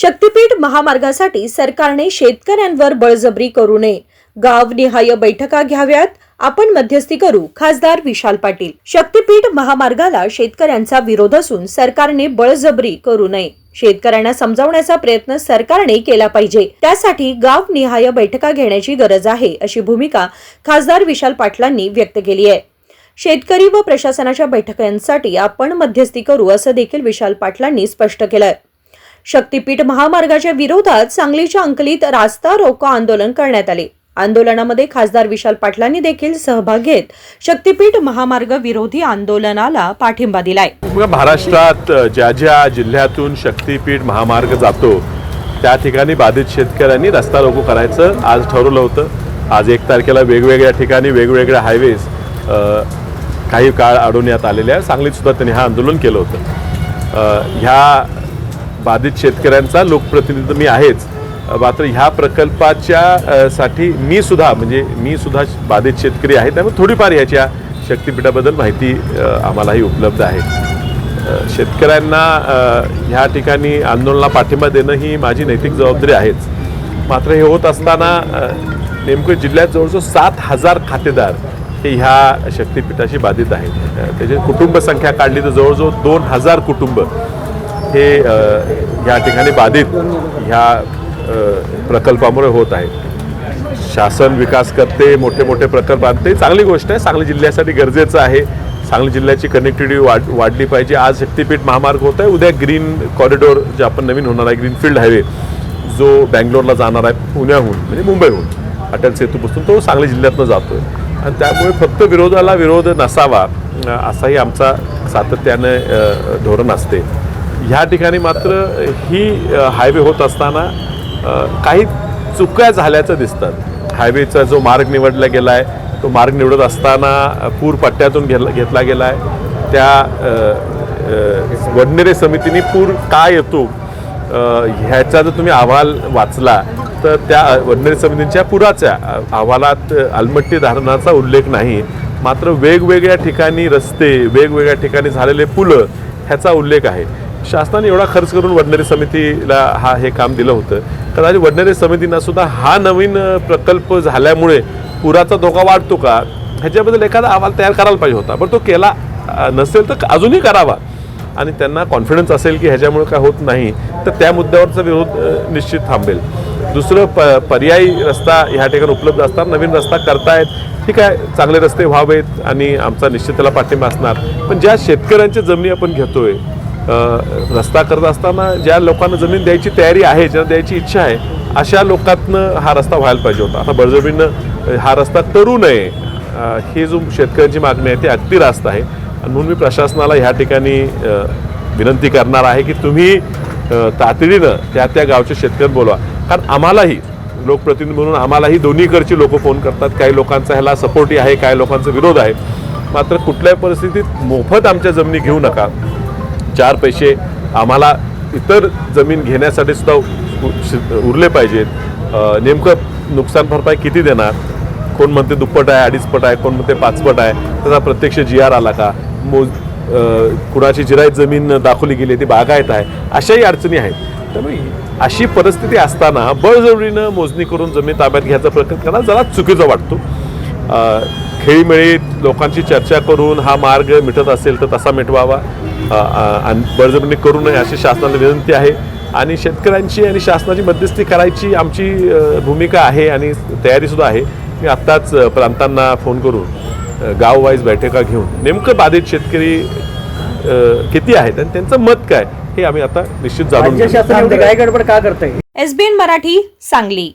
शक्तीपीठ महामार्गासाठी सरकारने शेतकऱ्यांवर बळजबरी करू नये. गावनिहाय बैठका घ्याव्यात. आपण मध्यस्थी करू खासदार विशाल पाटील. शक्तीपीठ महामार्गाला शेतकऱ्यांचा विरोध असून सरकारने बळजबरी करू नये. शेतकऱ्यांना समजावण्याचा प्रयत्न सरकारने केला पाहिजे. त्यासाठी गावनिहाय बैठका घेण्याची गरज आहे अशी भूमिका खासदार विशाल पाटलांनी व्यक्त केली आहे. शेतकरी व प्रशासनाच्या बैठकांसाठी आपण मध्यस्थी करू असं देखील विशाल पाटलांनी स्पष्ट केलंय. शक्तीपीठ महामार्गाच्या विरोधात सांगलीच्या अंकलीत रास्ता रोको आंदोलन करण्यात आले. आंदोलनामध्ये खासदार विशाल पाटलांनी देखील सहभाग घेत शक्तीपीठ महामार्ग विरोधी आंदोलनाला पाठिंबा दिलाय. महाराष्ट्रात ज्या ज्या जिल्ह्यातून शक्तीपीठ महामार्ग जातो त्या ठिकाणी बाधित शेतकऱ्यांनी रस्ता रोको करायचं आज ठरवलं होतं. आज एक तारखेला वेगवेगळ्या ठिकाणी वेगवेगळ्या हायवेज काही काळ अडवण्यात आलेल्या सांगलीत सुद्धा त्यांनी हा आंदोलन केलं होतं. ह्या बाधित शेतकऱ्यांचा लोकप्रतिनिधी मी आहेच. मात्र ह्या प्रकल्पाच्या साठी मी सुद्धा म्हणजे मी सुद्धा बाधित शेतकरी आहे. त्यामुळे थोडीफार ह्याच्या शक्तिपीठाबद्दल माहिती आम्हालाही उपलब्ध आहे. शेतकऱ्यांना ह्या ठिकाणी आंदोलनाला पाठिंबा देणं ही माझी नैतिक जबाबदारी आहेच. मात्र हे होत असताना नेमकं जिल्ह्यात जवळजवळ सात हजार खातेदार हे ह्या शक्तिपीठाशी बाधित आहेत. अ, त्याची कुटुंब संख्या काढली तर जवळजवळ दोन हजार कुटुंब हे ह्या ठिकाणी बाधित ह्या प्रकल्पामुळे होत आहे शासन विकास करते मोठे मोठे प्रकल्प आणते. चांगली गोष्ट आहे. सांगली जिल्ह्यासाठी गरजेचं आहे. सांगली जिल्ह्याची कनेक्टिव्हिटी वाढ वाढली पाहिजे. आज शक्तीपीठ महामार्ग होत आहे उद्या ग्रीन कॉरिडॉर जे आपण नवीन होणार आहे ग्रीनफील्ड हायवे जो बँगलोरला जाणार आहे पुण्याहून म्हणजे मुंबईहून अटल सेतूपासून तो सांगली जिल्ह्यातनं जातो आहे आणि त्यामुळे फक्त विरोधाला विरोध नसावा असाही आमचा सातत्याने धोरण असते. ह्या ठिकाणी मात्र ही हायवे होत असताना काही चुक्या झाल्याचं दिसतात. हायवेचा जो मार्ग निवडला गेला आहे तो मार्ग निवडत असताना पूर पट्ट्यातून घेतला घेतला गेला आहे त्या वडनेरे समितीने पूर का येतो ह्याचा जर तुम्ही अहवाल वाचला तर त्या वडनेरे समितीच्या पुराच्या अहवालात अलमट्टी धारणाचा उल्लेख नाही. मात्र वेगवेगळ्या ठिकाणी रस्ते वेगवेगळ्या ठिकाणी झालेले पुलं ह्याचा उल्लेख आहे. शासनाने एवढा खर्च करून वडनेरे समितीला हा हे काम दिलं होतं. कदाचित वडनेरे समितींना सुद्धा हा नवीन प्रकल्प झाल्यामुळे पुराचा धोका वाढतो का? ह्याच्याबद्दल एखादा अहवाल तयार करायला पाहिजे होता. पण तो केला नसेल तर अजूनही करावा. आणि त्यांना कॉन्फिडन्स असेल की ह्याच्यामुळे काय होत नाही तर त्या मुद्द्यावरचा विरोध निश्चित थांबेल. दुसरं प पर्यायी रस्ता ह्या ठिकाणी उपलब्ध असतात. नवीन रस्ता करतायत. ठीक आहे चांगले रस्ते व्हावेत आणि आमचा निश्चित त्याला पाठिंबा असणार. पण ज्या शेतकऱ्यांच्या जमिनी आपण घेतोय रस्ता करत असताना ज्या लोकांना जमीन द्यायची तयारी आहे ज्यांना द्यायची इच्छा आहे अशा लोकांतनं हा रस्ता व्हायला पाहिजे होता. आता बळजबीनं हा रस्ता करू नये ही जो शेतकऱ्यांची मागणी आहे ती अगदी रास्त आहे. आणि म्हणून मी प्रशासनाला ह्या ठिकाणी विनंती करणार आहे की तुम्ही तातडीनं त्या त्या गावच्या शेतकऱ्यांना बोलवा. कारण आम्हालाही लोकप्रतिनिधी म्हणून आम्हालाही दोन्हीकडची लोक फोन करतात. काही लोकांचा ह्याला सपोर्टही आहे काही लोकांचा विरोध आहे. मात्र कुठल्याही परिस्थितीत मोफत आमच्या जमिनी घेऊ नका. चार पैसे आम्हाला इतर जमीन घेण्यासाठी सुद्धा उरले पाहिजेत. नेमकं नुकसान भरपाई किती देणार? कोण म्हणते दुप्पट आहे अडीचपट आहे कोण म्हणते पाचपट आहे त्याचा प्रत्यक्ष जी आर आला का? मोज कुणाची जिरायत जमीन दाखवली गेली ती बागायत आहे अशाही अडचणी आहेत. त्यामुळे अशी परिस्थिती असताना बळजबरीनं मोजणी करून जमीन ताब्यात घ्यायचा प्रयत्न करणं जरा चुकीचा वाटतो. खेळीमेळीत लोकांची चर्चा करून हा मार्ग मिटत असेल तर तसा मिटवावा. आणि बळजबरीने करू नये अशी शासनाला विनंती आहे. आणि शेतकऱ्यांची आणि शासनाची मध्यस्थी करायची आमची भूमिका आहे आणि तयारीसुद्धा आहे. मी आत्ताच प्रांतांना फोन करून गाव वाईज बैठका घेऊन नेमकं बाधित शेतकरी किती आहेत आणि त्यांचं मत काय हे आम्ही आता निश्चित जाणून एसबीएन मराठी सांगली.